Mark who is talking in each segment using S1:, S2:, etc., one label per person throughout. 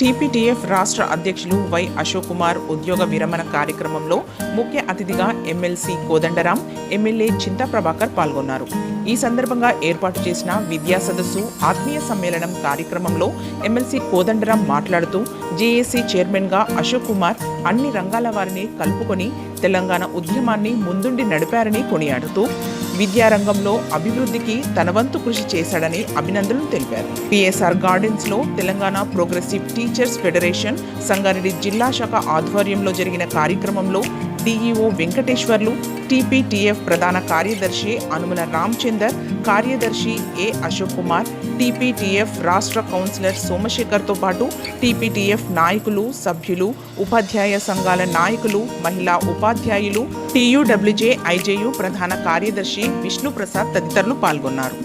S1: TPTF రాష్ట్ర అధ్యక్షులు why Ashok Kumar ఉద్యోగ విరమణ కార్యక్రమంలో ముఖ్య అతిథిగా ఎమ్మెల్సీ కోదండరాం ఎమ్మెల్యే చింతా ప్రభాకర్ పాల్గొన్నారు. ఈ సందర్భంగా ఏర్పాటు చేసిన విద్యా సదస్సు ఆత్మీయ సమ్మేళనం కార్యక్రమంలో ఎమ్మెల్సీ కోదండరాం మాట్లాడుతూ జేఏసీ చైర్మన్గా అశోక్ కుమార్ అన్ని రంగాల వారిని కలుపుకొని తెలంగాణ ఉద్యమాన్ని ముందుండి నడిపారని కొనియాడుతూ విద్యారంగంలో అభివృద్ధికి తన వంతు కృషి చేశాడని అభినందనలు తెలిపారు. పిఎస్ఆర్ గార్డెన్స్లో Telangana Progressive Teachers Federation Sangareddy జిల్లా శాఖ ఆధ్వర్యంలో జరిగిన కార్యక్రమంలో డిఈఓ వెంకటేశ్వర్లు టీపీటీఎఫ్ ప్రధాన కార్యదర్శి అనుముల రామచందర్ కార్యదర్శి ఏ అశోక్ కుమార్ టీపీటీఎఫ్ రాష్ట్ర కౌన్సిలర్ సోమశేఖర్తో పాటు టీపీటీఎఫ్ నాయకులు సభ్యులు ఉపాధ్యాయ సంఘాల నాయకులు మహిళా ఉపాధ్యాయులు టీయూడబ్ల్యూజే ఐజేయు ప్రధాన కార్యదర్శి విష్ణుప్రసాద్ తదితరులు పాల్గొన్నారు.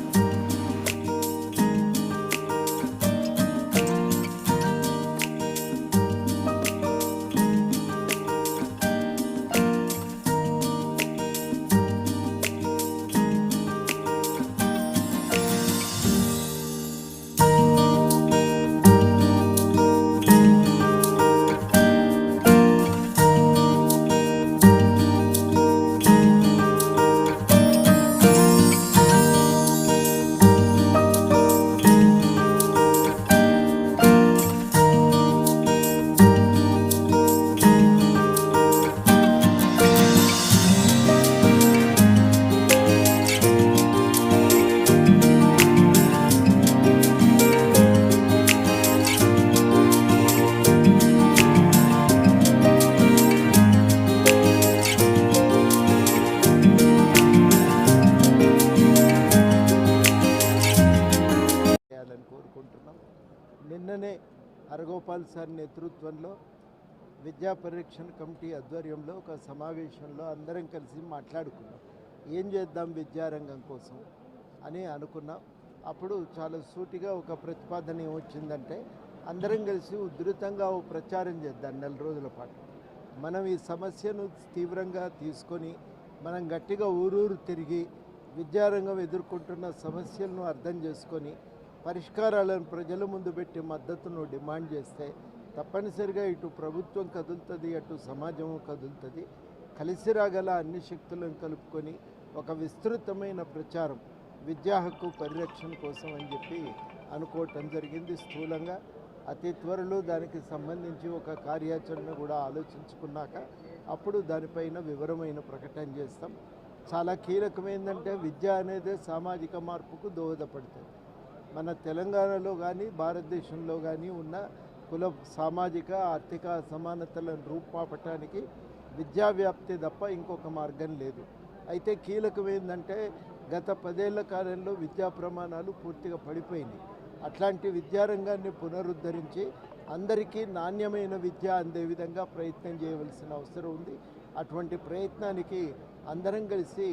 S2: కోరుకుంటున్నాం. నిన్ననే హరగోపాల్ సార్ నేతృత్వంలో విద్యా పరిరక్షణ కమిటీ ఆధ్వర్యంలో ఒక సమావేశంలో అందరం కలిసి మాట్లాడుకున్నాం. ఏం చేద్దాం విద్యారంగం కోసం అని అనుకున్నాం. అప్పుడు చాలా సూటిగా ఒక ప్రతిపాదన ఏమొచ్చిందంటే అందరం కలిసి ఉధృతంగా ఓ ప్రచారం చేద్దాం నెల రోజుల పాటు. మనం ఈ సమస్యను తీవ్రంగా తీసుకొని మనం గట్టిగా ఊరూరు తిరిగి విద్యారంగం ఎదుర్కొంటున్న సమస్యలను అర్థం చేసుకొని పరిష్కారాలను ప్రజల ముందు పెట్టి మద్దతును డిమాండ్ చేస్తే తప్పనిసరిగా ఇటు ప్రభుత్వం కదులుతుంది అటు సమాజం కదులుతుంది. కలిసి రాగల అన్ని శక్తులను కలుపుకొని ఒక విస్తృతమైన ప్రచారం విద్యా హక్కు పరిరక్షణ కోసం అని చెప్పి అనుకోవటం జరిగింది స్థూలంగా. అతి త్వరలో దానికి సంబంధించి ఒక కార్యాచరణ కూడా ఆలోచించుకున్నాక అప్పుడు దానిపైన వివరమైన ప్రకటన చేస్తాం. చాలా కీలకమైందంటే విద్య అనేది సామాజిక మార్పుకు దోహదపడుతుంది. మన తెలంగాణలో కానీ భారతదేశంలో కానీ ఉన్న కుల సామాజిక ఆర్థిక అసమానతలను రూపాపటానికి విద్యా వ్యాప్తి తప్ప ఇంకొక మార్గం లేదు. అయితే కీలకం ఏంటంటే గత పదేళ్ళ కాలంలో విద్యా ప్రమాణాలు పూర్తిగా పడిపోయినాయి. అట్లాంటి విద్యారంగాన్ని పునరుద్ధరించి అందరికీ నాణ్యమైన విద్య అందే విధంగా ప్రయత్నం చేయవలసిన అవసరం ఉంది. అటువంటి ప్రయత్నానికి అందరం కలిసి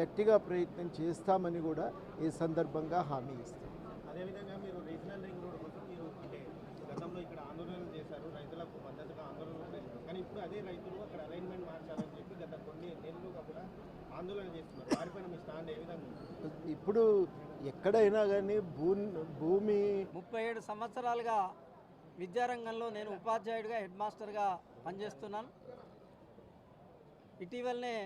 S2: గట్టిగా ప్రయత్నం చేస్తామని కూడా ఈ సందర్భంగా హామీ ఇస్తాం
S3: అదేవిధంగా మీరు రీజనల్ రింగ్ రోడ్ కోసం మీరు అంటే గతంలో ఇక్కడ ఆందోళనలు చేశారు రైతులకు మద్దతుగా ఆందోళనలు కానీ ఇప్పుడు అదే రైతులు అక్కడ అలైన్మెంట్ మార్చాలని చెప్పి గత కొన్ని నెలలుగా కూడా ఆందోళన చేస్తున్నారు. వారిపైన మీ స్టాండ్ ఏ విధంగా?
S2: ఇప్పుడు ఎక్కడైనా కానీ భూ భూమి
S4: ముప్పై ఏడు సంవత్సరాలుగా విద్యారంగంలో నేను ఉపాధ్యాయుడిగా హెడ్ మాస్టర్గా పనిచేస్తున్నాను. ఇటీవలనే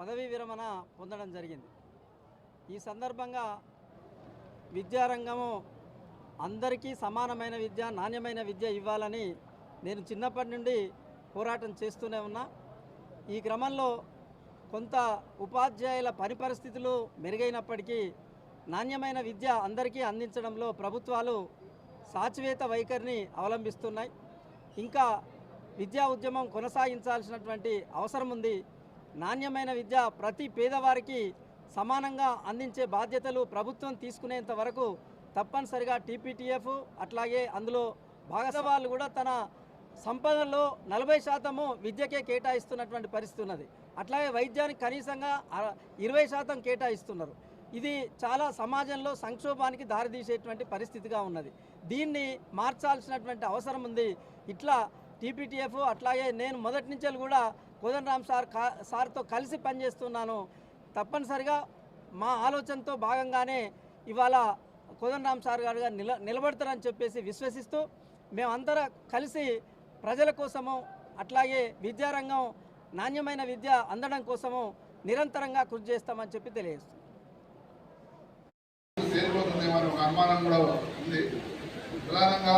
S4: పదవీ విరమణ పొందడం జరిగింది. ఈ సందర్భంగా విద్యారంగము అందరికీ సమానమైన విద్య నాణ్యమైన విద్య ఇవ్వాలని నేను చిన్నప్పటి నుండి పోరాటం చేస్తూనే ఉన్నా. ఈ క్రమంలో కొంత ఉపాధ్యాయుల పని పరిస్థితులు మెరుగైనప్పటికీ నాణ్యమైన విద్య అందరికీ అందించడంలో ప్రభుత్వాలు సాచివేత వైఖరిని అవలంబిస్తున్నాయి. ఇంకా విద్యా ఉద్యమం కొనసాగించాల్సినటువంటి అవసరం ఉంది. నాణ్యమైన విద్య ప్రతి పేదవారికి సమానంగా అందించే బాధ్యతలు ప్రభుత్వం తీసుకునేంత వరకు తప్పనిసరిగా టీపీటీఎఫ్ అట్లాగే అందులో భాగస్వాములు కూడా తన సంపదలో నలభై శాతము విద్యకే కేటాయిస్తున్నటువంటి పరిస్థితి ఉన్నది. అట్లాగే వైద్యానికి కనీసంగా ఇరవై శాతం కేటాయిస్తున్నారు. ఇది చాలా సమాజంలో సంక్షోభానికి దారితీసేటువంటి పరిస్థితిగా ఉన్నది. దీన్ని మార్చాల్సినటువంటి అవసరం ఉంది. ఇట్లా టీపీటీఎఫ్ అట్లాగే నేను మొదటి నుంచి కూడా కోదండరామ్ సార్ కా సార్తో కలిసి పనిచేస్తున్నాను. తప్పనిసరిగా మా ఆలోచనతో భాగంగానే ఇవాళ కోదండరామ్ సార్ గారుగా నిల నిలబడతారని చెప్పేసి విశ్వసిస్తూ మేమందరం కలిసి ప్రజల కోసము అట్లాగే విద్యారంగం నాణ్యమైన విద్య అందడం కోసము నిరంతరంగా కృషి చేస్తామని చెప్పి
S5: తెలియజేస్తుంది అనుమానం కూడా ఉంది. ప్రధానంగా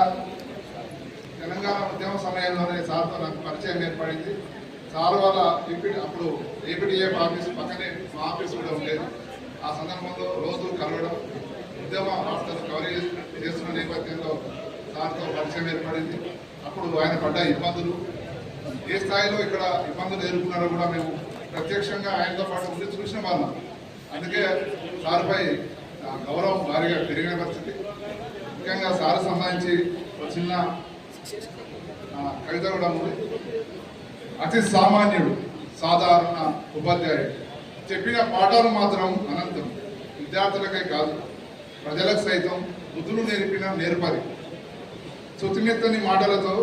S5: తెలంగాణ ఉద్యమ సమయంలోనే సార్తో నాకు పరిచయం ఏర్పడింది. సార్ వాళ్ళ డిప్యూటీ అప్పుడు ఏపీటీఏ ఆఫీస్ పక్కనే మా ఆఫీస్ కూడా ఉండేది. ఆ సందర్భంలో రోజు కలవడం ఉద్యమ వార్తలు కవరేజ్ చేస్తున్న నేపథ్యంలో సార్తో పరిచయం ఏర్పడింది. అప్పుడు ఆయన పడ్డ ఇబ్బందులు ఏ స్థాయిలో ఇక్కడ ఇబ్బందులు ఎదుర్కొన్నారో కూడా మేము ప్రత్యక్షంగా ఆయనతో పాటు ఉండి చూసిన వాళ్ళం. అందుకే సార్పై గౌరవం భారీగా పెరిగిన పరిస్థితి. ముఖ్యంగా సార్ సంబంధించి ఒక చిన్న కవిత కూడా ఉంది. అతి సామాన్యుడు సాధారణ ఉపాధ్యాయుడు. చెప్పిన పాఠాలు మాత్రం అనంతం. విద్యార్థులకే కాదు ప్రజలకు సైతం బుద్ధులు నేర్పిన నేర్పరి శుతిమెత్తని మాటలతో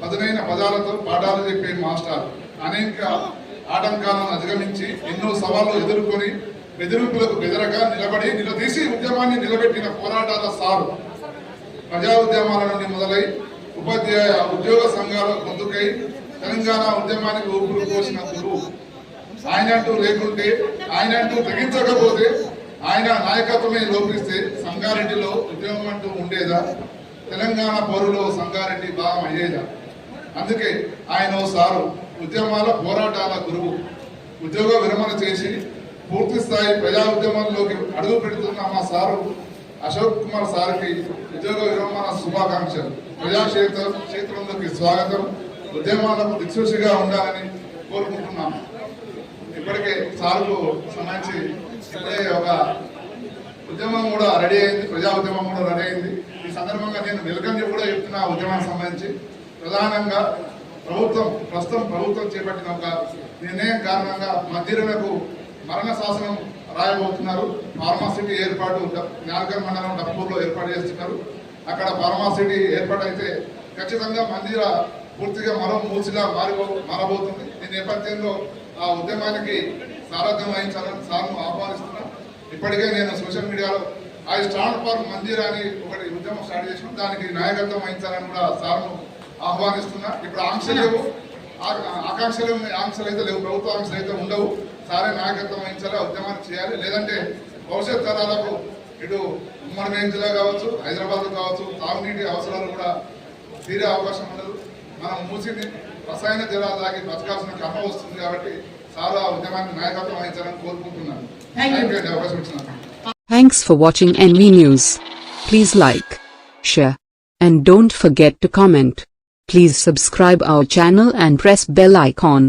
S5: పదునైన పదాలతో పాఠాలు చెప్పే మాస్టర్ అనేక ఆటంకాలను అధిగమించి ఎన్నో సవాళ్ళు ఎదుర్కొని బెదిరింపులకు బెదరక నిలబడి నిలదీసి ఉద్యమాన్ని నిలబెట్టిన పోరాటాల సారు. ప్రజా ఉద్యమాల నుండి మొదలై ఉపాధ్యాయ ఉద్యోగ సంఘాల ముందుకై తెలంగాణ ఉద్యమానికి ఊపిరి పోసిన గురువు ఆయన అంటూ లేకుంటే ఆయన అంటూ తెగించకపోతే ఆయన నాయకత్వమే లోపిస్తే సంగారెడ్డిలో ఉద్యమం అంటూ ఉండేదా? తెలంగాణ పౌరులో సంగారెడ్డి భాగం అయ్యేదా? అందుకే ఆయన ఓ సారు ఉద్యమాల పోరాటాల గురువు. ఉద్యోగ విరమణ చేసి పూర్తి స్థాయి ప్రజా ఉద్యమంలోకి అడుగు పెడుతున్న మా సారు అశోక్ కుమార్ సార్కి ఉద్యోగ విరమణ శుభాకాంక్షలు. ప్రజాక్షేత్ర క్షేత్రంలోకి స్వాగతం. ఉద్యమాలకు దిక్సూచిగా ఉండాలని కోరుకుంటున్నాను. ఇప్పటికే సార్కు సంబంధించి ఇప్పుడే ఒక ఉద్యమం కూడా రెడీ అయింది ప్రజా ఉద్యమం కూడా రెడీ అయింది. ఈ సందర్భంగా నేను వెల్కమ్ కూడా చెప్తున్నా ఉద్యమానికి సంబంధించి. ప్రధానంగా ప్రభుత్వం ప్రస్తుతం ప్రభుత్వం చేపట్టిన ఒక నిర్ణయం కారణంగా మందిరులకు మరణ శాసనం రాయబోతున్నారు. ఫార్మాసిటీ ఏర్పాటు జ్ఞానకర్ మండలం డబ్బూర్లో ఏర్పాటు చేస్తున్నారు. అక్కడ ఫార్మాసిటీ ఏర్పాటు అయితే ఖచ్చితంగా మందిర పూర్తిగా మరో మూసిలా మారిపో మారబోతుంది. ఈ నేపథ్యంలో ఆ ఉద్యమానికి సారథ్యం వహించాలని సార్ను ఆహ్వానిస్తున్నాను ఇప్పటికే నేను సోషల్ మీడియాలో ఐ స్టాండ్ ఫర్ మందిర్ అని ఒకటి ఉద్యమం స్టార్ట్ చేసినాం. దానికి నాయకత్వం వహించాలని కూడా సార్ను ఆహ్వానిస్తున్నా. ఇప్పుడు ఆంక్షలు లేవు. ఆ- ఆకాంక్షలు ఆంక్షలు అయితే లేవు. ప్రభుత్వ ఆంక్షలు అయితే ఉండవు. సారే నాయకత్వం వహించాలి ఉద్యమాన్ని చేయాలి. లేదంటే భవిష్యత్ తరాలకు ఇటు ఉమ్మడి మేం జిల్లా కావచ్చు హైదరాబాద్ కావచ్చు తాగునీటి అవసరాలు కూడా తీరే అవకాశం ఉండదు. మనం మూసిని రసాయన జలాలు తాగి బతకాల్సిన కర్మ వస్తుంది కాబట్టి సారు ఆ ఉద్యమాన్ని నాయకత్వం వహించాలని కోరుకుంటున్నాను థ్యాంక్ యూ అండి అవకాశం ఇచ్చినందుకు
S6: Thanks for watching NV News. Please like, share, and don't forget to comment. Please subscribe our channel and press bell icon.